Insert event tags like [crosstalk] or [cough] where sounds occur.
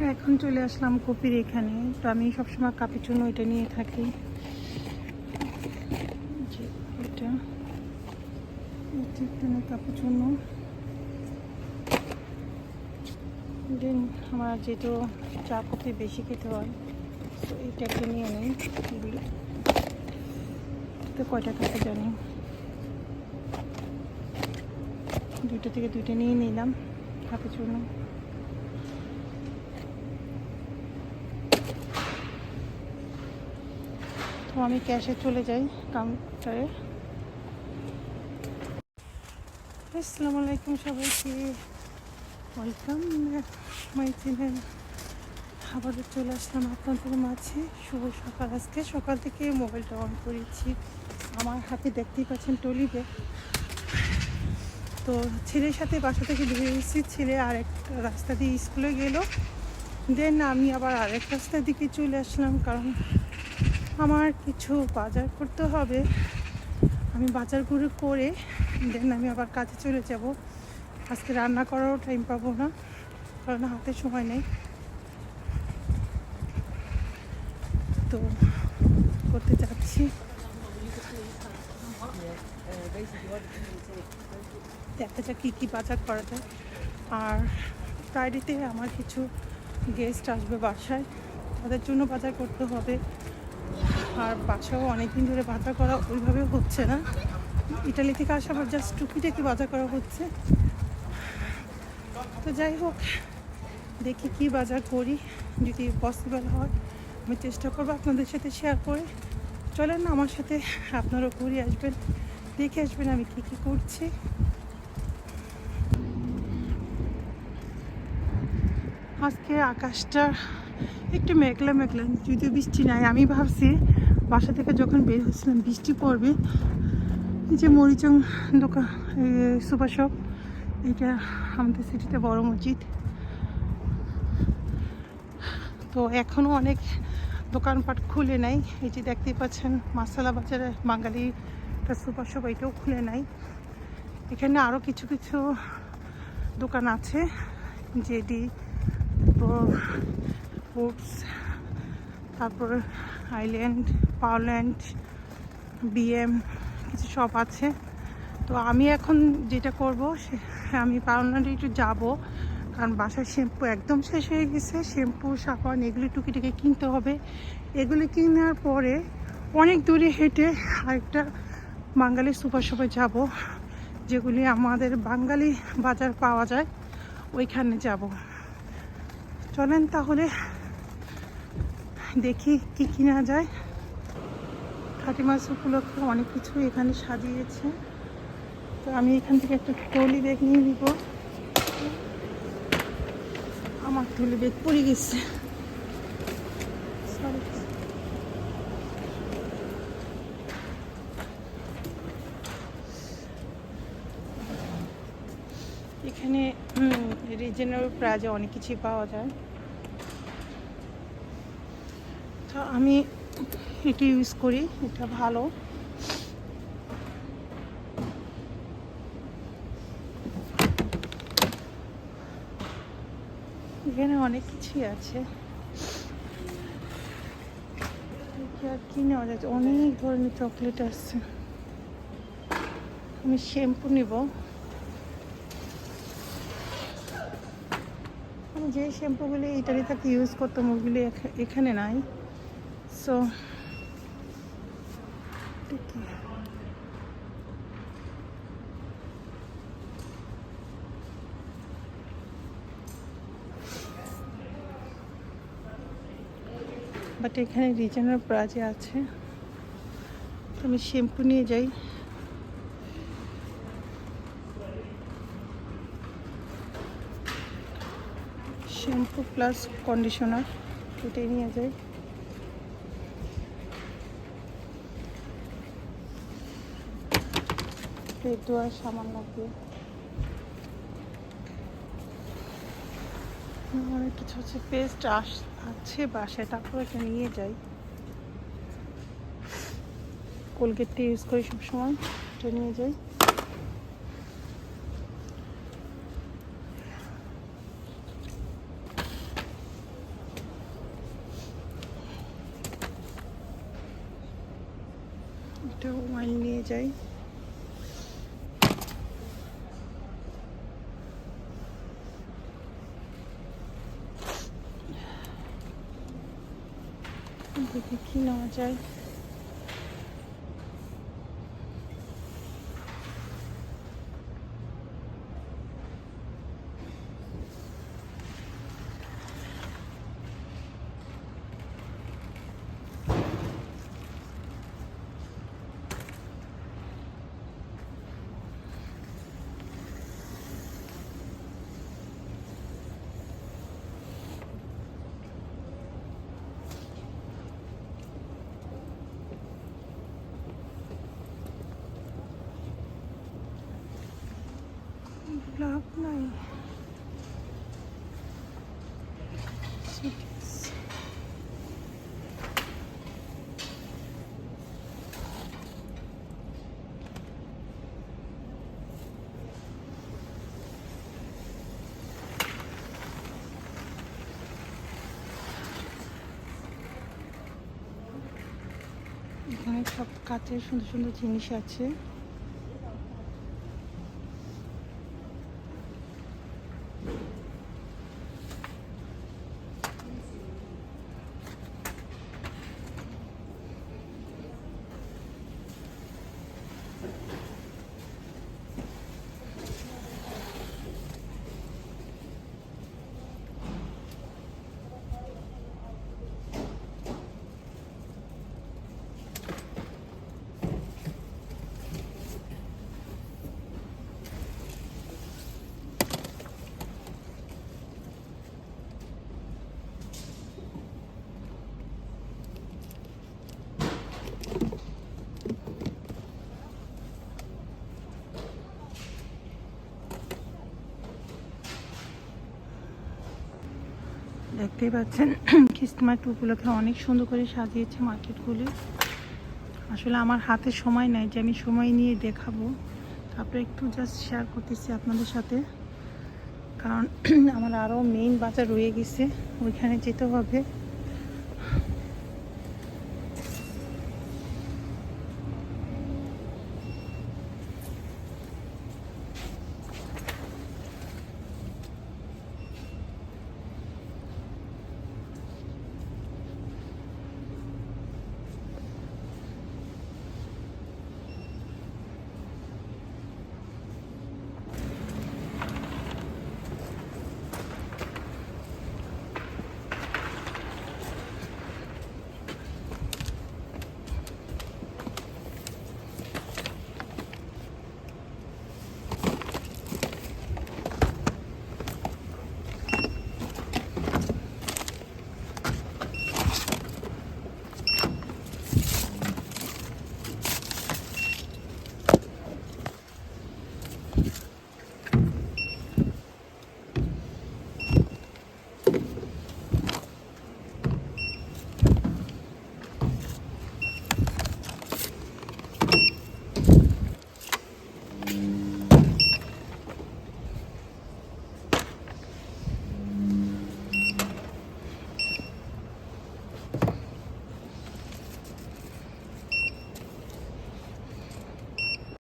এখন চলে আসলাম কপির এখানে। তো আমি সবসময় কাপের জন্য এটা নিয়ে থাকি। এটা। কাপের দেন আমার যেহেতু চা কফি বেশি খেতে হয়, তো এটা একটা নিয়ে নেই। তো কয়টা টাকা জানি। দুইটা থেকে দুইটা নিয়ে নিলাম কাপের জন্য। তো আমি ক্যাশে চলে যাই কাউন্টারে আসসালামু আলাইকুম সবাইকে। ওয়েলকাম মাই চ্যানেল আবারও চলে আসলাম আপনাদের মাঝে। শুভ সকাল। আজকে সকাল থেকে মোবাইলটা অন করেছি। আমার হাতে দেখতেই পাচ্ছেন টলি ব্যাগ তো ছেলের সাথে বাসা থেকে বেরিয়ে এসেছি। ছেলে আরেক রাস্তা দিয়ে স্কুলে গেল। দেন আমি আবার আরেক রাস্তার দিকে চলে আসলাম। কারণ আমার কিছু বাজার করতে হবে। আমি বাজারগুলো করে দেন আমি আবার কাজে চলে যাব। আজকে রান্না করারও টাইম পাবো না, কারণ হাতে সময় নেই। তো করতে যাচ্ছি। দেখা যাক কী কী বাজার করা যায়। আর ফ্রাইডেতে আমার কিছু গেস্ট আসবে বাসায়। তাদের জন্য বাজার করতে হবে। আর বাসাও অনেকদিন ধরে বাজার করা ওইভাবে হচ্ছে না। ইটালি থেকে আসা আবার জাস্ট টুকিটাকি বাজার করা হচ্ছে। তো যাই হোক, দেখি কি বাজার করি, যদি পসিবল হয়, আমি চেষ্টা করব আপনাদের সাথে শেয়ার করে। চলেন না, আমার সাথে আপনারাও ঘুরে আসবেন, দেখে আসবেন আমি কি কি করছি। আজকে আকাশটা একটু মেঘলা মেঘলা, যদিও বৃষ্টি নাই, আমি ভাবছি বাসা থেকে যখন বের হয়েছিলাম, বৃষ্টি পড়বে, এই যে মরিচং দোকান সুপার শপ, এটা আমাদের সিটিতে বড় মসজিদ। তো এখনও অনেক দোকানপাট খুলে নাই। এই যে দেখতেই পাচ্ছেন, মাসালা বাজারে বাঙালি একটা সুপার শপ, এটাও খুলে নাই। এখানে আরও কিছু কিছু দোকান আছে যেটি ফুডস তারপর আইল্যান্ড পাওল্যান্ড বিএম কিছু সব আছে। তো আমি এখন যেটা করব, সে আমি পাওল্যান্ডে একটু যাব, কারণ বাসার শ্যাম্পু একদম শেষ হয়ে গেছে। শ্যাম্পু সাবান, এগুলি টুকিটাকি কিনতে হবে। এগুলি কেনার পরে অনেক দূরে হেঁটে আরেকটা বাঙালি সুপার শপে যাব, যেগুলি আমাদের বাঙালি বাজার পাওয়া যায়, ওইখানে যাব। চলেন তাহলে দেখি কি কিনা যায়। খাটি মাছ উপলক্ষে অনেক কিছু এখানে সাজিয়েছে। তো আমি এখান থেকে একটা টলি ব্যাগ নিয়ে নিব। আমার টলি ব্যাগ পড়ে গেছে। Sorry. এখানে রিজনেবল প্রাইজে অনেক কিছুই পাওয়া যায়। তো আমি এটা ইউজ করি, এটা ভালো। এখানে অনেক কিছুই আছে। আর কি নেওয়া যাচ্ছে অনেক ধরনের চকলেট আসছে আমি শ্যাম্পু নিব। আমি যে শ্যাম্পুগুলি ইটালি থেকে ইউজ করতাম, ওগুলি এখা- এখানে নাই। সো বাট এখানে রিজনাল প্রাইজে আছে। তো আমি শ্যাম্পু নিয়ে যাই। শ্যাম্পু প্লাস কন্ডিশনার এটাই নিয়ে যাই। পেঁয়াজ আর সামান লাগবে অনেক কিছু হচ্ছে পেস্ট আস, আছে, বাসায়। তারপর একটা নিয়ে যাই। কোলগেটটা ইউজ করি সবসময়। এটা নিয়ে যাই। এটা ওয়াইন নিয়ে যাই। দেখি কি নেওয়া যায়। ব্লক নাই। এখানে সব কাচের সুন্দর সুন্দর জিনিস আছে। দেখতেই পাচ্ছেন, খ্রিস্টমাস উপলক্ষে অনেক সুন্দর করে সাজিয়েছে মার্কেটগুলি। আসলে আমার হাতে সময় নাই যে আমি সময় নিয়ে দেখাবো। তারপরে একটু জাস্ট শেয়ার করতেছি আপনাদের সাথে। কারণ [clears throat] আমার আরও মেইন বাজার রয়ে গেছে, ওইখানে যেতে হবে।